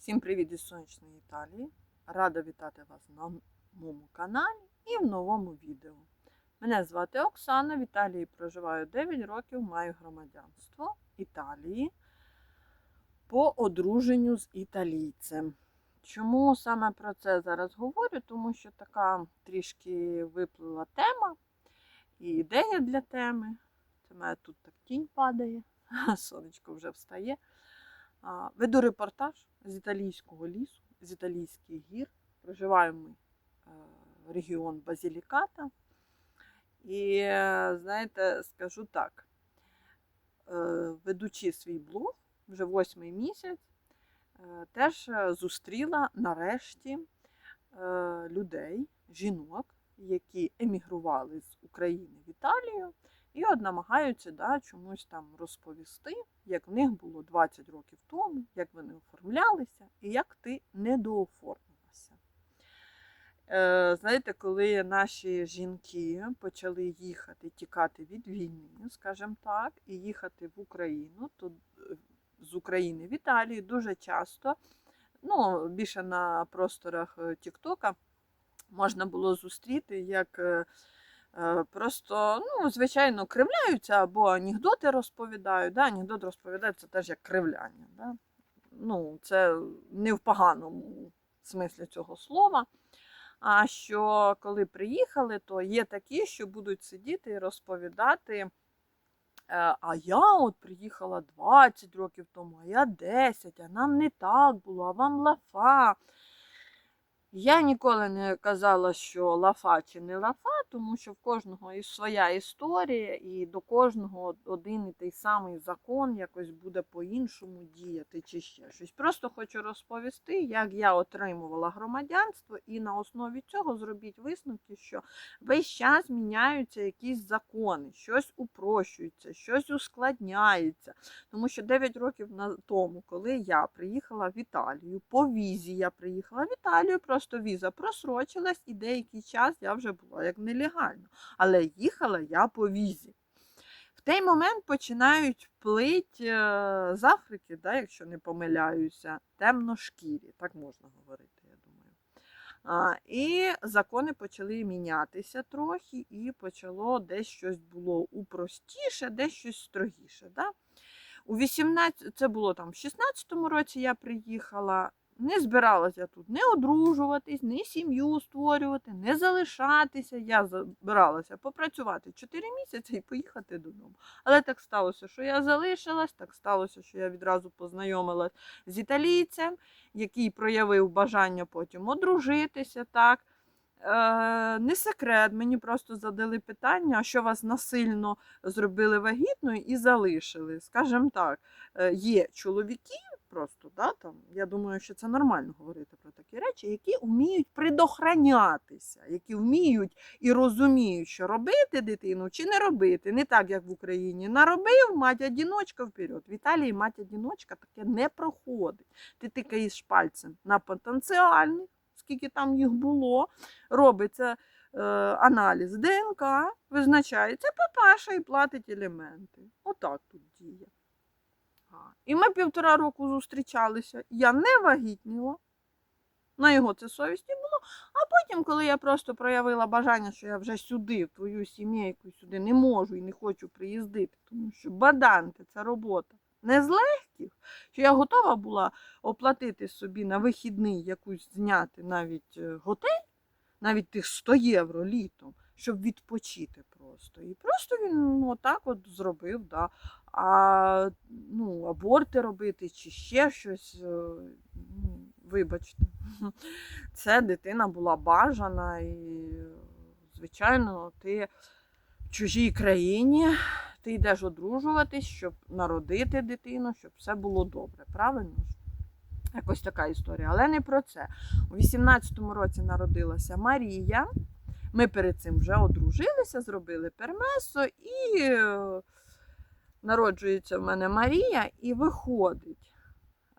Всім привіт із сонячної Італії. Рада вітати вас на моєму каналі і в новому відео. Мене звати Оксана. В Італії проживаю 9 років, маю громадянство Італії по одруженню з італійцем. Чому саме про це зараз говорю? Тому що така трішки виплила тема і ідея для теми. Це мене тут так тінь падає, сонечко вже встає. Веду репортаж з італійського лісу, з італійських гір. Проживаємо ми е, регіон Базіліката. І, знаєте, скажу так, е, ведучи свій блог вже восьмий місяць, е, теж зустріла нарешті людей, жінок, які емігрували з України в Італію. І от намагаються да, чомусь там розповісти, як в них було 20 років тому, як вони оформлялися і як ти недооформилася. Е, знаєте, коли наші жінки почали їхати, тікати від війни, скажімо так, і їхати в Україну, то е, з України в Італію дуже часто, ну, більше на просторах е, Тіктока, можна було зустріти, як. Е, Просто, ну, звичайно, кривляються або анекдоти розповідають. Да? Анекдот це теж як кривляння. Да? Ну, це не в поганому смислі цього слова. А що коли приїхали, то є такі, що будуть сидіти і розповідати. е, А я от приїхала 20 років тому, а я 10, а нам не так було, а вам лафа. Я ніколи не казала, що лафа чи не лафа, тому що в кожного і своя історія, і до кожного один і той самий закон якось буде по-іншому діяти чи ще щось. Просто хочу розповісти, як я отримувала громадянство, і на основі цього зробіть висновки, що весь час міняються якісь закони, щось упрощується, щось ускладняється. Тому що 9 років на тому, коли я приїхала в Італію, по візі я приїхала в Італію, просто віза просрочилась, і деякий час я вже була як нелегально. Але їхала я по візі. В той момент починають плить е, з Африки, да, якщо не помиляюся, темношкірі, так можна говорити, я думаю. А, і закони почали мінятися трохи, і почало десь щось було упростіше, десь щось строгіше. Да? У 18, це було там в 16-му році я приїхала. Не збиралася тут не одружуватись, не сім'ю створювати, не залишатися. Я збиралася попрацювати 4 місяці і поїхати додому. Але так сталося, що я залишилась, так сталося, що я відразу познайомилась з італійцем, який проявив бажання потім одружитися. так. Е, не секрет, мені просто задали питання, що вас насильно зробили вагітною і залишили. Скажімо так, е, є чоловіки, просто, да, там, я думаю, що це нормально говорити про такі речі, які вміють предохранятися, які вміють і розуміють, що робити дитину чи не робити. Не так, як в Україні. Наробив, мать одіночка вперед. В Італії мать одіночка таке не проходить. Ти тикаєш пальцем на потенціальних, скільки там їх було, робиться е, аналіз ДНК, визначається папаша і платить елементи. Отак тут діє. І ми півтора року зустрічалися. Я не вагітніла. На його це совісті було. А потім, коли я просто проявила бажання, що я вже сюди, в твою сімейку, сюди не можу і не хочу приїздити, тому що баданти це робота не з легких, що я готова була оплатити собі на вихідний якусь зняти навіть е, готель, навіть тих 100 євро літом, щоб відпочити просто. І просто він отак от зробив. Да. А ну, аборти робити чи ще щось, е, ну, вибачте, це дитина була бажана і, звичайно, ти в чужій країні, ти йдеш одружуватись, щоб народити дитину, щоб все було добре, правильно? Якось така історія. Але не про це. У 18-му році народилася Марія. Ми перед цим вже одружилися, зробили пермесо, і е, народжується в мене Марія, і виходить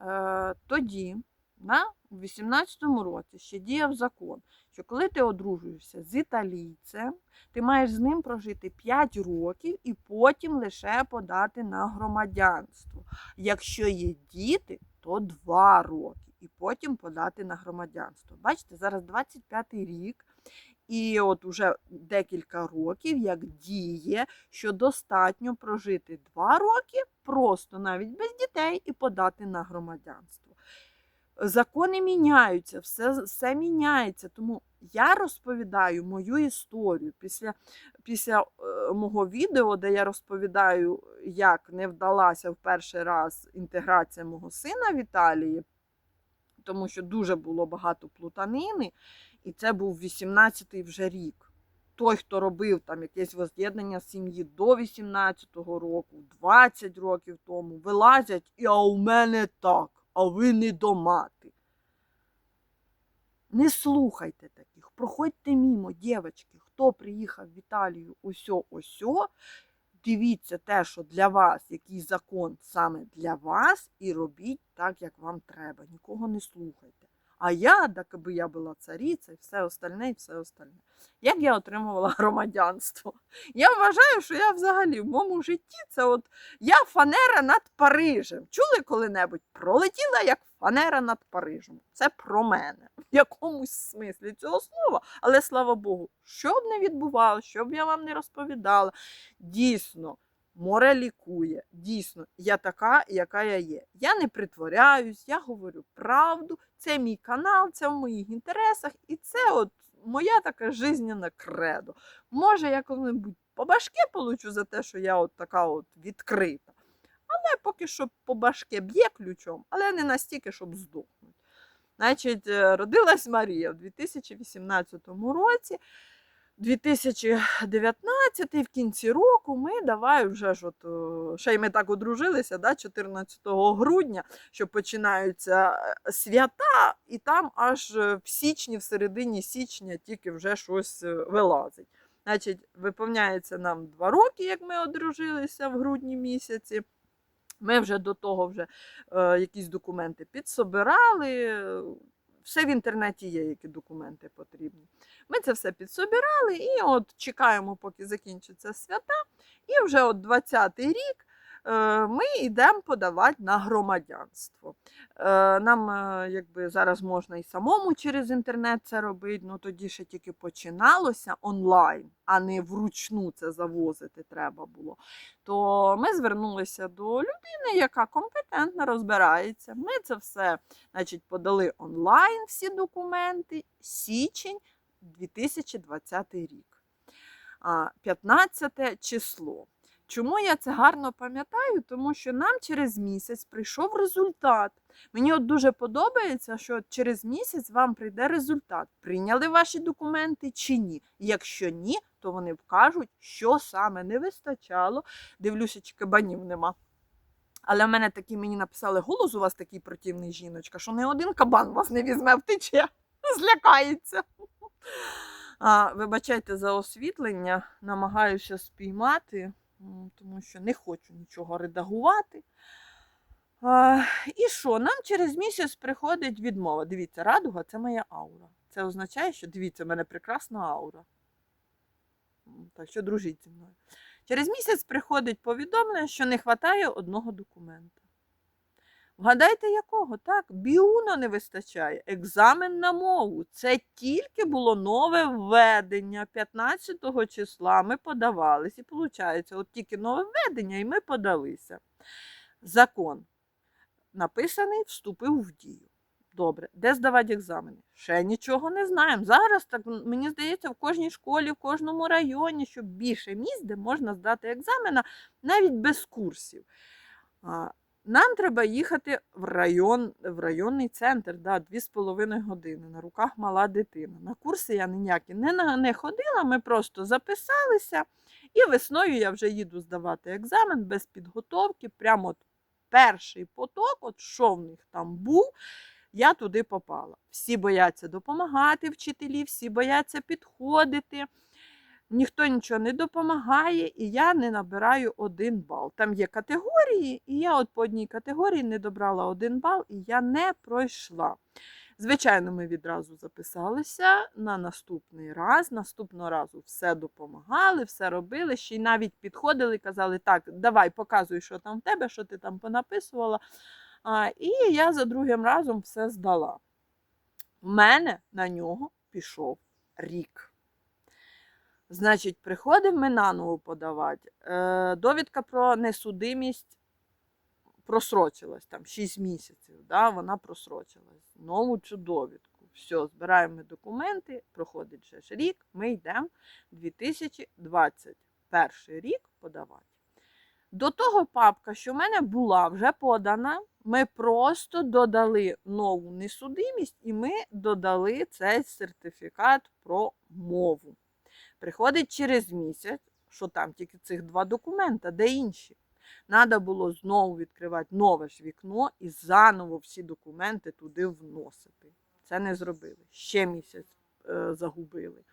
е, тоді, на, у 18-му році, ще діяв закон, що коли ти одружуєшся з італійцем, ти маєш з ним прожити 5 років і потім лише подати на громадянство. Якщо є діти, то 2 роки. І потім подати на громадянство. Бачите, зараз 25-й рік, і от уже декілька років як діє, що достатньо прожити 2 роки просто навіть без дітей і подати на громадянство. Закони міняються, все, все міняється. Тому я розповідаю мою історію після, після е, мого відео, де я розповідаю, як не вдалася в перший раз інтеграція мого сина в Італії, тому що дуже було багато плутанини, і це був 18-й вже рік. Той, хто робив там якесь воз'єднання сім'ї до 18-го року, 20 років тому, вилазять, і а у мене так, а ви не до мати. Не слухайте таких, проходьте мімо, дівчатки, хто приїхав в Італію усьо осьо, дивіться те, що для вас, який закон саме для вас, і робіть так, як вам треба. Нікого не слухайте. А я, так аби я була цариця, і все остальне, і все остальне. Як я отримувала громадянство? Я вважаю, що я взагалі в моєму житті це от я фанера над Парижем. Чули коли-небудь? Пролетіла як фанера над Парижем. Це про мене в якомусь смислі цього слова. Але слава Богу, що б не відбувалося, що б я вам не розповідала, дійсно. Море лікує. Дійсно, я така, яка я є. Я не притворяюсь, я говорю правду. Це мій канал, це в моїх інтересах, і це от моя така жизненна кредо. Може, я коли-небудь по башке получу за те, що я от така от відкрита. Але поки що по башке б'є ключом, але не настільки, щоб здохнути. Значить, е, родилась Марія в 2018 році. 2019 в кінці року ми давай вже ж от, е, ще й ми так одружилися, да, 14 грудня, що починаються е, свята, і там аж е, в січні, в середині січня тільки вже щось вилазить. Значить, виповняється нам два роки, як ми одружилися в грудні місяці. Ми вже до того вже е, якісь документи підсобирали. Все в інтернеті є, які документи потрібні. Ми це все підсобирали і от чекаємо, поки закінчаться свята. І вже от 20-й рік ми йдемо подавати на громадянство. Е, Нам е, якби зараз можна і самому через інтернет це робити, ну тоді ще тільки починалося онлайн, а не вручну це завозити треба було. То ми звернулися до людини, яка компетентно розбирається. Ми це все значить, подали онлайн всі документи, січень 2020 рік. 15 число. Чому я це гарно пам'ятаю? Тому що нам через місяць прийшов результат. Мені от дуже подобається, що через місяць вам прийде результат. Прийняли ваші документи чи ні. Якщо ні, то вони вкажуть, що саме не вистачало. Дивлюся, чи кабанів нема. Але в мене такі мені написали, голос у вас такий противний жіночка, що не один кабан вас не візьме втече, злякається. А, вибачайте за освітлення, намагаюся спіймати, тому що не хочу нічого редагувати. А, і що? Нам через місяць приходить відмова. Дивіться, радуга це моя аура. Це означає, що дивіться, в мене прекрасна аура. Так що дружіть зі мною. Через місяць приходить повідомлення, що не вистачає одного документа. Вгадайте, якого? Так, біуно не вистачає. Екзамен на мову. Це тільки було нове введення 15 числа. Ми подавались. І виходить, от тільки нове введення, і ми подалися. Закон написаний, вступив в дію. Добре, де здавати екзамени? Ще нічого не знаємо. Зараз так мені здається, в кожній школі, в кожному районі, щоб більше місць, де можна здати екзамена, навіть без курсів. Нам треба їхати в район, в районний центр, да, 2,5 години. На руках мала дитина. На курси я ніякі не, не ходила, ми просто записалися. І весною я вже їду здавати екзамен без підготовки. Прямо от перший поток, от що в них там був, я туди попала. Всі бояться допомагати вчителі, всі бояться підходити. Ніхто нічого не допомагає, і я не набираю один бал. Там є категорії, і я от по одній категорії не добрала один бал, і я не пройшла. Звичайно, ми відразу записалися на наступний раз. Наступного разу все допомагали, все робили. Ще й навіть підходили, казали, так, давай показуй, що там в тебе, що ти там понаписувала. А, і я за другим разом все здала. У мене на нього пішов рік. Значить, приходимо ми наново подавати. Е, довідка про несудимість просрочилась там 6 місяців. Да, вона просрочилась. Нову цю довідку. Все, збираємо документи, проходить ще ж рік, ми йдемо 2021 рік подавати. До того папка, що в мене була вже подана, ми просто додали нову несудимість і ми додали цей сертифікат про мову. Приходить через місяць, що там тільки цих два документа, де інші. Треба було знову відкривати нове ж вікно і заново всі документи туди вносити. Це не зробили. Ще місяць е, загубили.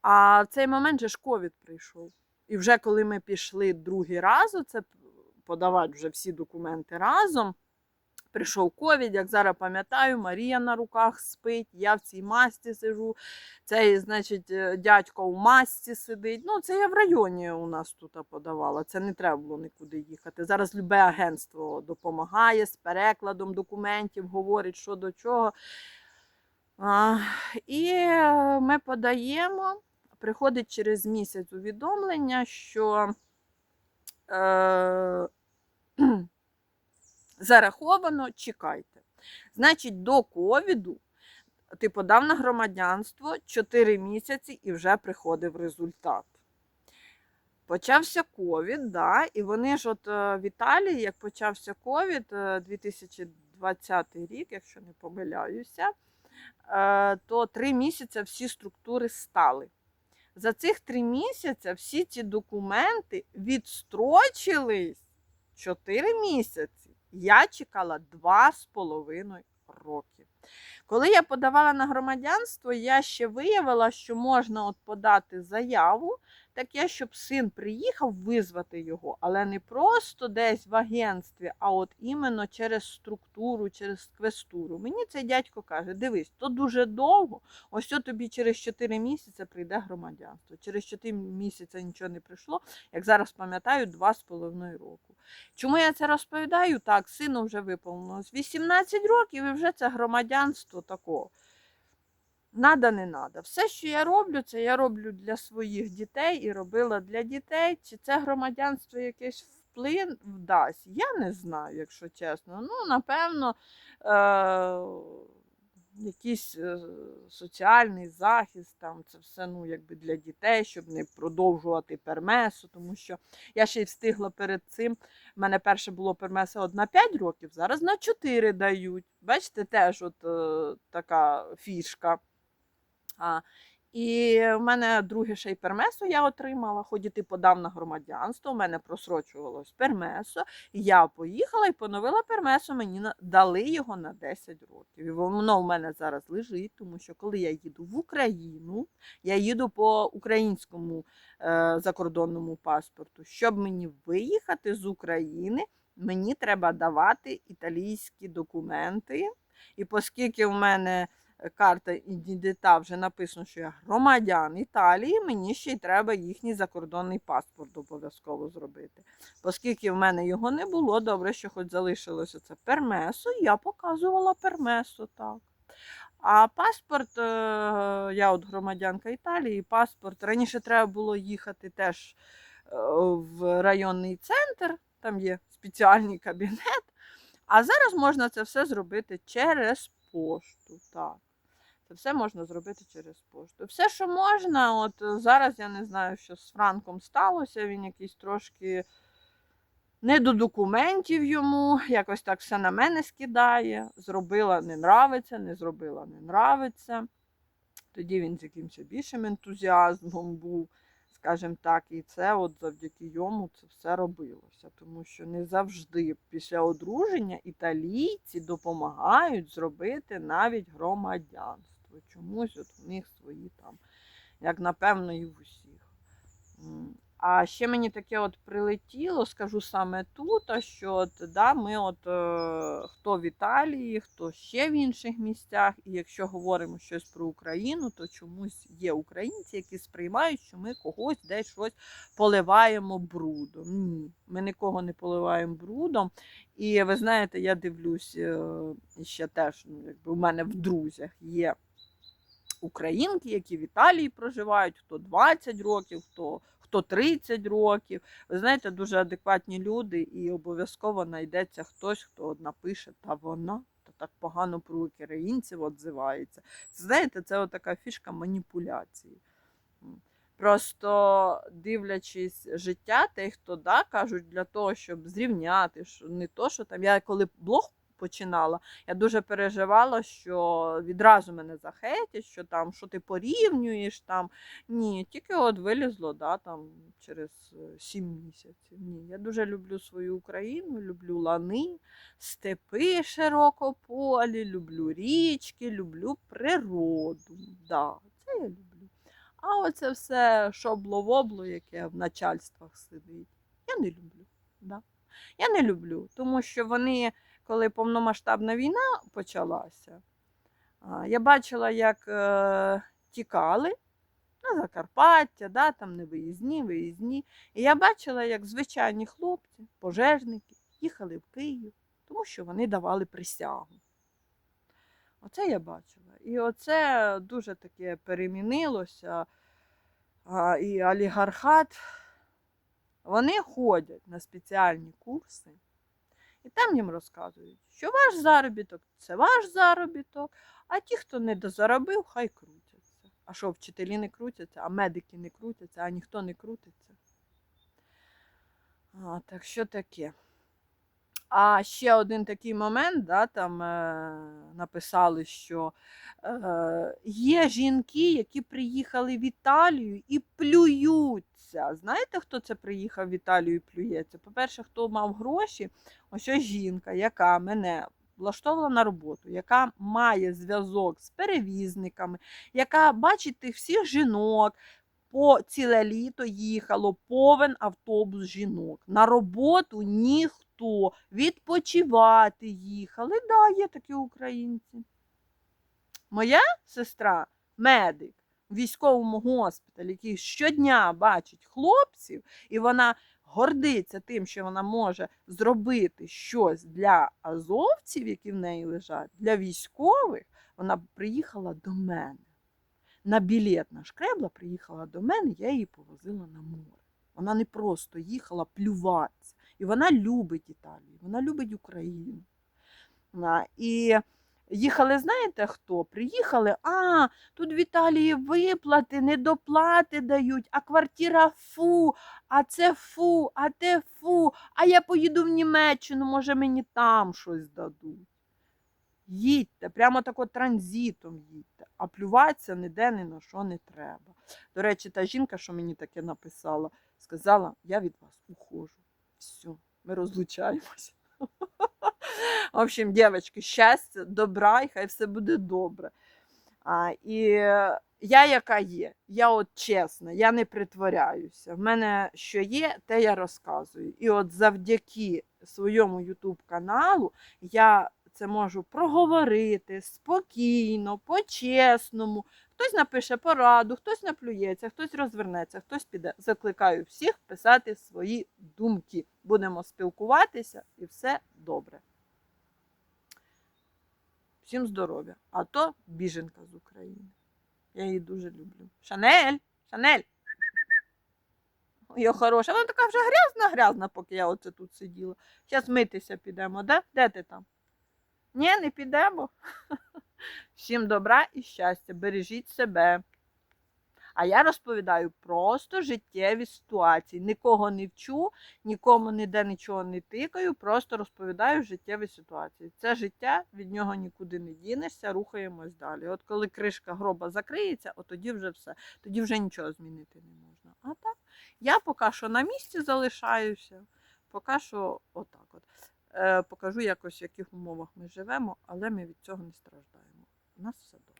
А в цей момент же ж ковід прийшов. І вже коли ми пішли другий раз, це подавати вже всі документи разом. Прийшов ковід, як зараз пам'ятаю, Марія на руках спить, я в цій масці сижу. Цей, значить, е, дядько в масці сидить. Ну, це я в районі у нас тут подавала. Це не треба було нікуди їхати. Зараз любе агентство допомагає з перекладом документів, говорить, що до чого. А, і е, ми подаємо. Приходить через місяць увідомлення, що е, зараховано, чекайте. Значить, до ковіду ти подав на громадянство 4 місяці і вже приходив результат. Почався ковід, да, і вони ж от е, в Італії, як почався ковід, е, 2020 рік, якщо не помиляюся, е, то три місяці всі структури стали. За цих три місяці всі ці документи відстрочились 4 місяці. Я чекала 2,5 роки. Коли я подавала на громадянство, я ще виявила, що можна от подати заяву, таке, щоб син приїхав визвати його, але не просто десь в агентстві, а от іменно через структуру, через квестуру. Мені цей дядько каже: дивись, то дуже довго. Ось тобі через 4 місяці прийде громадянство. Через 4 місяці нічого не прийшло, як зараз пам'ятаю, 2,5 року. Чому я це розповідаю? Так, сину вже виповнилось 18 років і вже це громадянство такого. Надо, не надо. Все, що я роблю, це я роблю для своїх дітей і робила для дітей. Чи це громадянство якесь вплин вдасть? Я не знаю, якщо чесно. Ну, напевно, е- якийсь е- соціальний захист, там це все ну, якби для дітей, щоб не продовжувати пермесу, тому що я ще й встигла перед цим. У мене перше було пермеса на 5 років, зараз на 4 дають. Бачите, теж от е- така фішка. А, і в мене друге ще й пермесо я отримала, хоч і подав на громадянство, у мене просрочувалось пермесо. Я поїхала і поновила пермесо, мені дали його на 10 років. І воно в мене зараз лежить, тому що коли я їду в Україну, я їду по українському е, закордонному паспорту. Щоб мені виїхати з України, мені треба давати італійські документи. І оскільки в мене карта ідентита вже написано, що я громадян Італії, мені ще й треба їхній закордонний паспорт обов'язково зробити. Оскільки в мене його не було, добре, що хоч залишилося це пермесо, я показувала пермесо так. А паспорт, е, я от громадянка Італії, паспорт. Раніше треба було їхати теж е, в районний центр, там є спеціальний кабінет. А зараз можна це все зробити через пошту. Так. Це все можна зробити через пошту. Все, що можна, от е, зараз я не знаю, що з Франком сталося. Він якийсь трошки не до документів йому, якось так все на мене скидає. Зробила не нравиться, не зробила не нравиться. Тоді він з якимось більшим ентузіазмом був, скажімо так, і це от завдяки йому це все робилося. Тому що не завжди після одруження італійці допомагають зробити навіть громадянство. Чомусь от в них свої там, як напевно, і в усіх. А ще мені таке от прилетіло, скажу саме тут, а що от, да, ми от е, хто в Італії, хто ще в інших місцях, і якщо говоримо щось про Україну, то чомусь є українці, які сприймають, що ми когось десь щось поливаємо брудом. Ні, ми нікого не поливаємо брудом. І ви знаєте, я дивлюсь е, ще теж, ну, якби у мене в друзях є українки, які в Італії проживають, хто 20 років, хто, хто 30 років. Ви знаєте, дуже адекватні люди, і обов'язково знайдеться хтось, хто напише, та вона. та Так погано про українців відзивається. Це, знаєте, це така фішка маніпуляції. Просто дивлячись життя, тих, хто да, кажуть, для того, щоб зрівняти, що не то, що там. Я коли блог починала, я дуже переживала, що відразу мене захейтять, що там, що ти порівнюєш там. Ні, тільки от вилізло да, там, через е, сім місяців. Ні, я дуже люблю свою Україну, люблю лани, степи широкополі, люблю річки, люблю природу. Да, це я люблю. А оце все шобло-вобло, яке в начальствах сидить, я не люблю. Да. Я не люблю, тому що вони, коли повномасштабна війна почалася, я бачила, як е, тікали на Закарпаття, да, там не виїзні, виїзні. І я бачила, як звичайні хлопці, пожежники, їхали в Київ, тому що вони давали присягу. Оце я бачила. І оце дуже таке перемінилося. І олігархат, вони ходять на спеціальні курси, і там їм розказують, що ваш заробіток це ваш заробіток, а ті, хто не дозаробив, хай крутяться. А що, вчителі не крутяться, а медики не крутяться, а ніхто не крутиться. А, так що таке? А ще один такий момент, да, там е, написали, що е, є жінки, які приїхали в Італію і плюються. Знаєте, хто це приїхав в Італію і плюється? По-перше, хто мав гроші, ось жінка, яка мене влаштовувала на роботу, яка має зв'язок з перевізниками, яка бачить тих всіх жінок. По ціле літо їхало повен автобус жінок. На роботу ніхто відпочивати їхали. Да, є такі українці. Моя сестра, медик військовому госпіталі, який щодня бачить хлопців, і вона гордиться тим, що вона може зробити щось для азовців, які в неї лежать, для військових, вона приїхала до мене. На білет нашкребла, приїхала до мене, я її повозила на море. Вона не просто їхала плюватися. І вона любить Італію, вона любить Україну. І їхали, знаєте хто? Приїхали, а тут в Італії виплати, недоплати дають, а квартира фу, а це фу, а те фу, а я поїду в Німеччину, може мені там щось дадуть. Їдьте, прямо тако транзитом їдьте, а плюватися ніде ні на що не треба. До речі, та жінка, що мені таке написала, сказала: я від вас ухожу. Все, ми розлучаємося. В общем, дівчатки, щастя, добра, і хай все буде добре. А, І я яка є, я от чесна, я не притворяюся. В мене що є, те я розказую. І от завдяки своєму YouTube каналу я це можу проговорити спокійно, по-чесному. Хтось напише пораду, хтось наплюється, хтось розвернеться, хтось піде. Закликаю всіх писати свої думки. Будемо спілкуватися і все добре. Всім здоров'я. А то біженка з України. Я її дуже люблю. Шанель! Шанель! Ой, хороша. Вона така вже грязна-грязна, поки я оце тут сиділа. Зараз митися підемо, да? Де ти там? Ні, не підемо. Всім добра і щастя, бережіть себе. А я розповідаю просто життєві ситуації. Нікого не вчу, нікому ніде нічого не тикаю, просто розповідаю життєві ситуації. Це життя, від нього нікуди не дінешся, рухаємось далі. От коли кришка гроба закриється, от тоді вже все, тоді вже нічого змінити не можна. А так, я поки що на місці залишаюся, поки що отак от. Е, покажу якось, в яких умовах ми живемо, але ми від цього не страждаємо. У нас все добре.